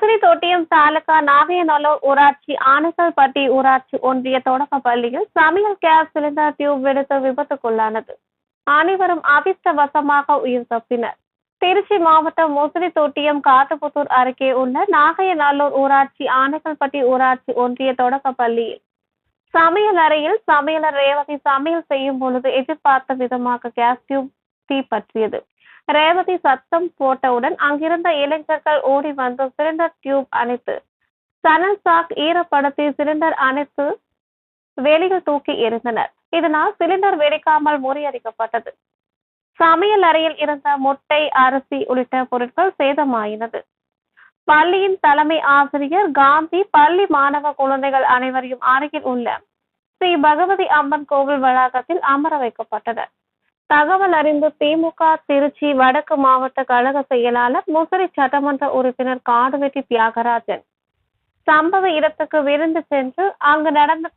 முசிறி தொட்டியம் தாலுகா நாகையநல்லூர் ஊராட்சி ஆனசல்பட்டி ஊராட்சி ஒன்றிய தொடக்க பள்ளியில் சமையல் கேஸ் சிலிண்டர் டியூப் வெடித்து விபத்துக்குள்ளானது. அனைவரும் அதிர்ஷ்டவசமாக உயிர் தப்பினர். திருச்சி மாவட்டம் முசிறி தொட்டியம் காட்டுப்புத்தூர் அருகே உள்ள நாகையநல்லூர் ஊராட்சி ஆனைக்கல்பட்டி ஊராட்சி ஒன்றிய தொடக்க பள்ளியில் சமையல் அறையில் சமையலர் ரேவதி சமையல் செய்யும் பொழுது எதிர்பார்த்த விதமாக கேஸ் டியூப் தீப்பற்றியது ரேவதி சத்தம் போட்டவுடன் அங்கிருந்த இளைஞர்கள் ஓடி வந்து சிலிண்டர் டியூப் அணைத்து சனல் சாக் ஈரப்படுத்தி சிலிண்டர் அணைத்து வெளியில் தூக்கி எறிந்தனர். இதனால் சிலிண்டர் வெடிக்காமல் முறியடிக்கப்பட்டது. சமையல் அறையில் இருந்த முட்டை அரிசி உள்ளிட்ட பொருட்கள் சேதமாயினது. பள்ளியின் தலைமை ஆசிரியர் காந்தி பள்ளி மாணவ குழந்தைகள் அனைவரையும் அருகில் உள்ள ஸ்ரீ பகவதி அம்மன் கோவில் வளாகத்தில் அமர வைக்கப்பட்டனர். தகவல் அறிந்து திமுக திருச்சி வடக்கு மாவட்ட கழக செயலாளர் முசிறி சட்டமன்ற உறுப்பினர் காடுவெட்டி தியாகராஜன். சம்பவ இடத்துக்கு விருந்து சென்று அங்கு நடந்த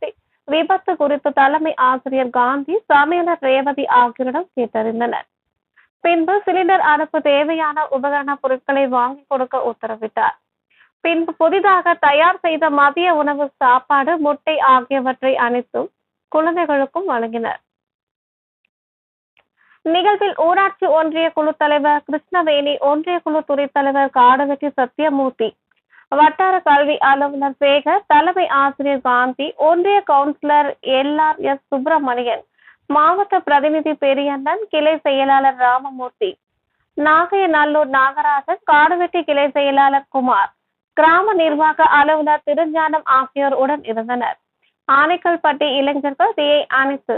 விபத்து குறித்து தலைமை ஆசிரியர் காந்தி சமையலர் ரேவதி ஆகியோரிடம் கேட்டறிந்தனர். பின்பு சிலிண்டர் அடுப்பு தேவையான உபகரண பொருட்களை வாங்கி கொடுக்க உத்தரவிட்டார். பின்பு புதிதாக தயார் செய்த மதிய உணவு சாப்பாடு முட்டை ஆகியவற்றை அனைத்தும் குழந்தைகளுக்கும் வழங்கினர். நிகழ்வில் ஊராட்சி ஒன்றிய குழு தலைவர் கிருஷ்ணவேணி ஒன்றிய குழு துணைத் தலைவர் காடவெட்டி சத்யமூர்த்தி வட்டார கல்வி அலுவலர் சேகர் தலைமை ஆசிரியர் காந்தி ஒன்றிய councillor L R S. Subramanian மாவட்ட பிரதிநிதி பெரியண்ணன் கிளை செயலாளர் ராமமூர்த்தி நாகையநல்லூர் நாகராஜன் காடுவெட்டி கிளை செயலாளர் குமார் கிராம நிர்வாக அலுவலர் திருஞானம் ஆகியோர் உடன் இருந்தனர். ஆனைக்கல்பட்டி இளைஞர்கள் தீயை அணைத்து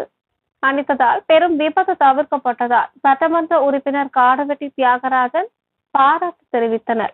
அளித்ததால் பெரும் விபத்து தவிர்க்கப்பட்டதால் சட்டமன்ற உறுப்பினர் காடுவெட்டி தியாகராஜன் பாராட்டு தெரிவித்தனர்.